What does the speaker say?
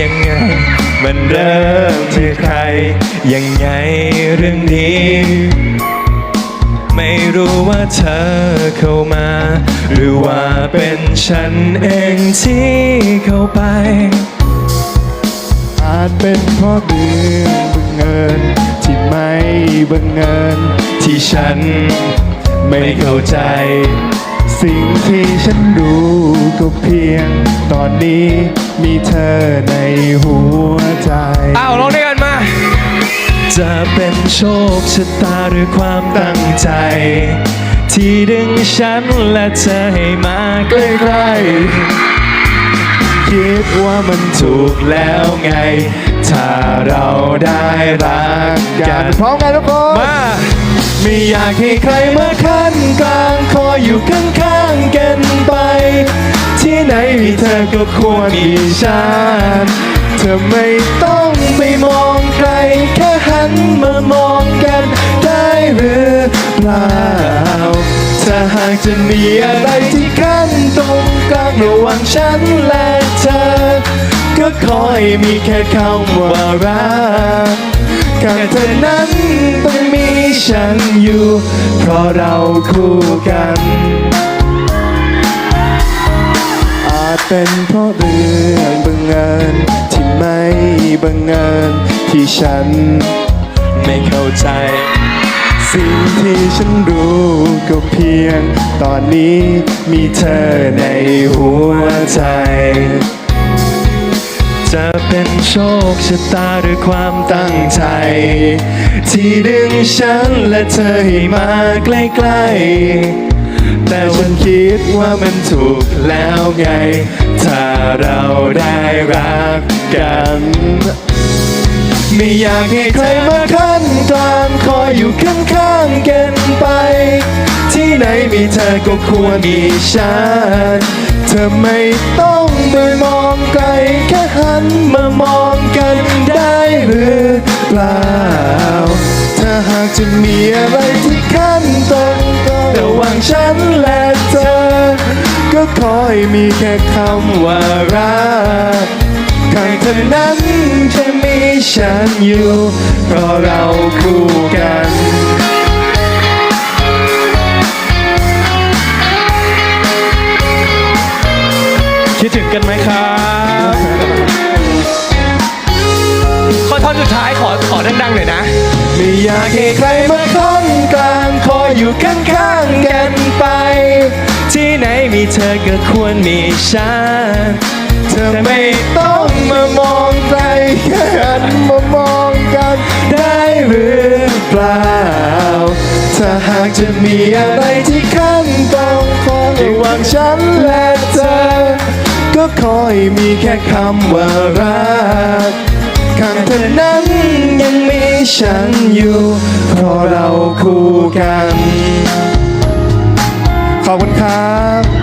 ยังไง มันเริ่มที่ใคร ยังไงเรื่องนี้ ไม่รู้ว่าเธอเข้ามา หรือว่าเป็นฉันเองที่เข้าไป อาจเป็นเพราะเรื่องบังเอิญที่ไม่บังเอิญที่ฉันไม่เข้าใจสิ่งที่ฉันรู้ก็เพียงตอนนี้ มีเธอในหัวใจ อ้าวร้องด้วยกันมา จะเป็นโชคชะตาหรือความตั้งใจ ที่ดึงฉันและเธอให้มาใกล้ๆคิดว่ามันถูกแล้วไง ถ้าเราได้รักกันพร้อมกันทุกคนมา ไม่อยากให้ใครมาขั้นกลางคอยอยู่ข้างๆกันไป ที่ไหนมี เธอก็ควรมีฉัน เธอไม่ต้องไม่มองใคร แค่หันมามองกันได้หรือเปล่า ถ้าหากจะมีอะไรที่ขั้นตรงกลางระหว่างฉันและเธอ ก็ขอให้มีแค่คำว่ารักแค่เธอนั้นต้องมีฉันอยู่ เพราะเราคู่กัน เป็นเพราะเรื่องบังเอิญที่ไม่บังเอิญที่ฉันไม่เข้าใจ สิ่งที่ฉันรู้ก็เพียง ตอนนี้มีเธอในหัวใจ จะเป็นโชคชะตาหรือความตั้งใจ ที่ดึงฉันและเธอให้มาใกล้ๆ แต่ฉันคิดว่ามันถูกแล้วไง ถ้าเราได้รักกัน ไม่อยากให้ใครมาขั้นกลางคอยอยู่ข้างๆกันไป ที่ไหนมีเธอก็ควรมีฉันเธอไม่ต้องไปมองไกล แค่หันมามองกันได้หรือเปล่าถ้า ฉันและเธอ ก็ขอให้มีแค่คำว่ารักข้างเธอนั้นจะมีฉันอยู่เพราะเราคู่กันคิดถึงกันไหมครับขอท่อนสุดท้ายขอขอดังๆหน่อยนะ ไม่อยากให้ใครมาค้นกลางคอยอยู่ข้างๆกันไปที่ ไหนมีเธอก็ควรมีฉัน เธอไม่ต้องมามองไกลแค่หันมามองกันได้หรือเปล่า ถ้าหากจะมีอะไรที่ขั้นตรงของระหว่างฉันและเธอ ก็ขอให้มีแค่คำว่ารักข้างเธอนั้นยังมีฉันอยู่เพราะเราคู่กัน ขอบคุณครับ